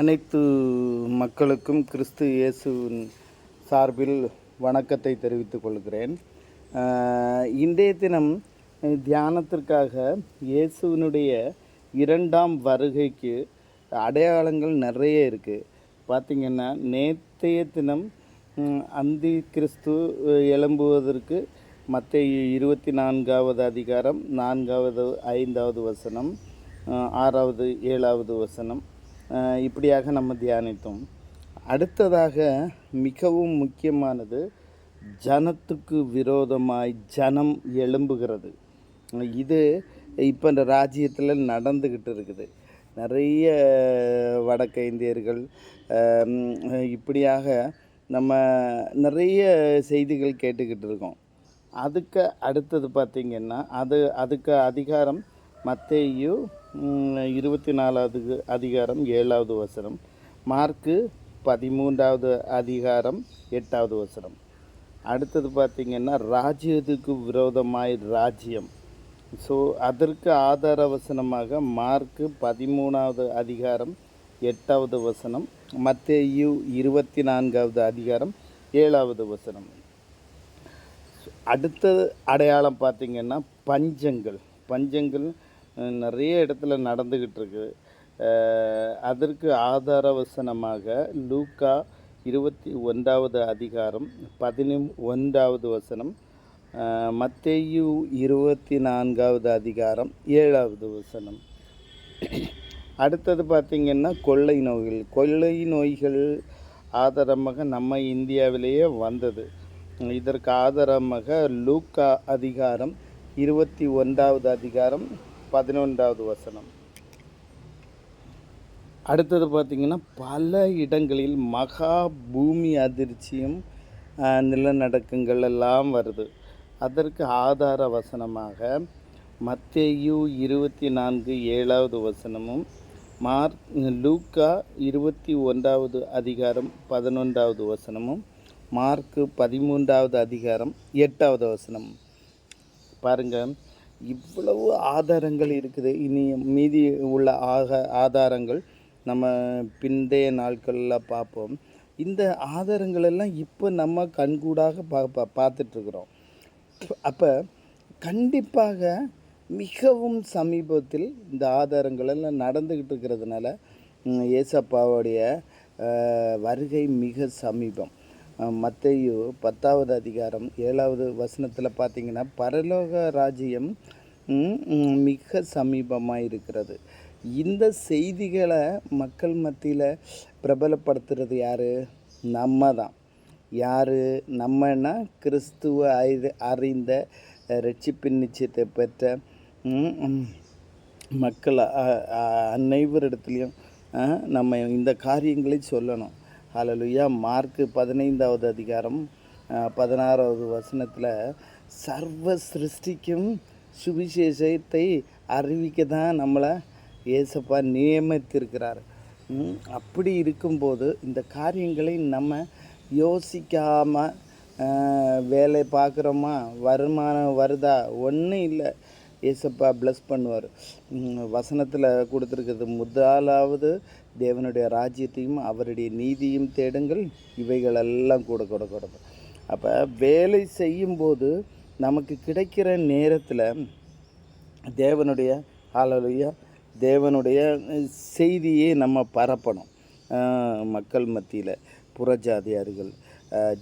அனைத்து மக்களுக்கும் கிறிஸ்து இயேசுவின் சார்பில் வணக்கத்தை தெரிவித்துக் கொள்கிறேன். இன்றைய தினம் தியானத்திற்காக இயேசுவினுடைய இரண்டாம் வருகைக்கு அடையாளங்கள் நிறைய இருக்குது பார்த்திங்கன்னா நேற்றைய தினம் அந்தி கிறிஸ்து எழும்புவதற்கு மற்ற இருபத்தி நான்காவது அதிகாரம் நான்காவது ஐந்தாவது வசனம் ஆறாவது ஏழாவது வசனம். இப்படியாக நம்ம தியானித்தோம். அடுத்ததாக மிகவும் முக்கியமானது ஜனத்துக்கு விரோதமாய் ஜனம் எழும்புகிறது. இது இப்போ இந்த ராஜ்யத்தில் நடந்துக்கிட்டு இருக்குது. நிறைய வடக்க இந்தியர்கள் இப்படியாக நம்ம நிறைய செய்திகள் கேட்டுக்கிட்டு இருக்கோம். அதுக்கு அடுத்தது பார்த்திங்கன்னா அது அதுக்கு அதிகாரம் மத்தேயு இருபத்தி நாலாவது அதிகாரம் ஏழாவது வசனம். மார்க்கு பதிமூன்றாவது அதிகாரம் எட்டாவது வசனம். அடுத்தது பார்த்திங்கன்னா ராஜ்யத்துக்கு விரோதமாய் ராஜ்யம். ஸோ அதற்கு ஆதார வசனமாக மார்க்கு பதிமூணாவது அதிகாரம் எட்டாவது வசனம் மத்தேயு இருபத்தி நான்காவது அதிகாரம் ஏழாவது வசனம். அடுத்த அடையாளம் பார்த்திங்கன்னா பஞ்சங்கள். பஞ்சங்கள் நிறைய இடத்துல நடந்துக்கிட்டு இருக்கு. அதற்கு ஆதார வசனமாக லூக்கா இருபத்தி ஒன்றாவது அதிகாரம் பதினொ ஒன்றாவது வசனம் மத்தேயு இருபத்தி நான்காவது அதிகாரம் ஏழாவது வசனம். அடுத்தது பார்த்திங்கன்னா கொள்ளை நோய்கள். கொள்ளை நோய்கள் ஆதாரமாக நம்ம இந்தியாவிலேயே வந்தது. இதற்கு ஆதாரமாக லூக்கா அதிகாரம் இருபத்தி ஒன்றாவது அதிகாரம் பதினொன்றாவது வசனம். அடுத்தது பார்த்திங்கன்னா பல இடங்களில் மகா பூமி அதிர்ச்சியும் நிலநடுக்கங்கள் எல்லாம் வருது. அதற்கு ஆதார வசனமாக மத்தேயு இருபத்தி நான்கு ஏழாவது வசனமும் மார்க் லூக்கா இருபத்தி ஒன்றாவது அதிகாரம் பதினொன்றாவது வசனமும் மார்க்கு பதிமூன்றாவது அதிகாரம் எட்டாவது வசனம். பாருங்கள் இவ்வளவு ஆதாரங்கள் இருக்குது. இனி மீதி உள்ள ஆக ஆதாரங்கள் நம்ம பிந்தைய நாட்களில் பார்ப்போம். இந்த ஆதாரங்களெல்லாம் இப்போ நம்ம கண்கூடாக பா பார்த்துட்ருக்குறோம். அப்போ கண்டிப்பாக மிகவும் சமீபத்தில் இந்த ஆதாரங்களெல்லாம் நடந்துக்கிட்டு இருக்கிறதுனால ஏசப்பாவுடைய வருகை மிக சமீபம். மத்தையு பத்தாவது அதிகாரம் ஏழாவது வசனத்தில் பார்த்தீங்கன்னா பரலோக ராஜ்யம் மிக சமீபமாக இருக்கிறது இந்த செய்திகளை மக்கள் மத்தியில் பிரபலப்படுத்துறது யார்? நம்ம தான் யார்? நம்மன்னா கிறிஸ்துவ அறி அறிந்த ரட்சிப்பின் நிச்சயத்தை பெற்ற மக்கள் அனைவரிடத்துலையும் நம்ம இந்த காரியங்களை சொல்லணும். ஹலலுயா மார்க்கு பதினைந்தாவது அதிகாரம் பதினாறாவது வசனத்தில் சர்வ சிருஷ்டிக்கும் சுவிசேஷத்தை அறிவிக்க தான் நம்மளை ஏசப்பா நியமித்திருக்கிறார். அப்படி இருக்கும்போது இந்த காரியங்களை நம்ம யோசிக்காமல் வேலை பார்க்குறோமா? வருமானம் வருதா? ஒன்றும் இல்லை. ஏசப்பா ப்ளஸ் பண்ணுவார். வசனத்தில் கொடுத்துருக்கிறது முதலாவது தேவனுடைய ராஜ்யத்தையும் அவருடைய நீதியும் தேடுங்கள். இவைகளெல்லாம் கூட கூட கொடுக்கும் அப்போ வேலை செய்யும்போது நமக்கு கிடைக்கிற நேரத்தில் தேவனுடைய ஹalleluya தேவனுடைய செய்தியை நம்ம பரப்பணும். மக்கள் மத்தியில் புறஜாதியார்கள்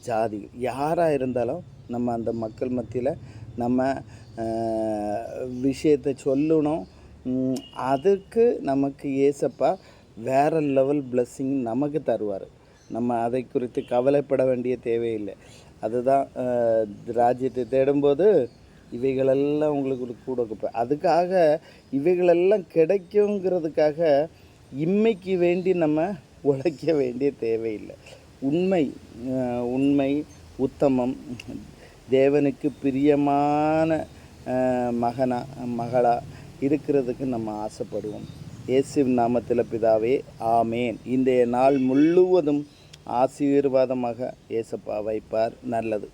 ஜாதி ஜாதிகள் யாராக இருந்தாலும் நம்ம அந்த மக்கள் மத்தியில் நம்ம விஷயத்தை சொல்லணும். அதுக்கு நமக்கு ஏசப்பா வேற லெவல் பிளஸ்ஸிங் நமக்கு தருவார். நம்ம அதை குறித்து கவலைப்பட வேண்டிய தேவையில்லை. அதுதான் ராஜ்யத்தை தேடும்போது இவைகளெல்லாம் உங்களுக்கு கூட கொடுப்பேன் அதுக்காக இவைகளெல்லாம் கிடைக்குங்கிறதுக்காக இம்மைக்கு வேண்டி நம்ம உழைக்க வேண்டிய தேவையில்லை. உண்மை உண்மை உத்தமம் தேவனுக்கு பிரியமான மகனா மகளா இருக்கிறதுக்கு நம்ம ஆசைப்படுவோம். இயேசு நாமத்தில் பிதாவே ஆமேன். இன்றைய நாள் முழுவதும் ஆசீர்வாதமாக இயேசப்பா வைப்பார். நல்லது.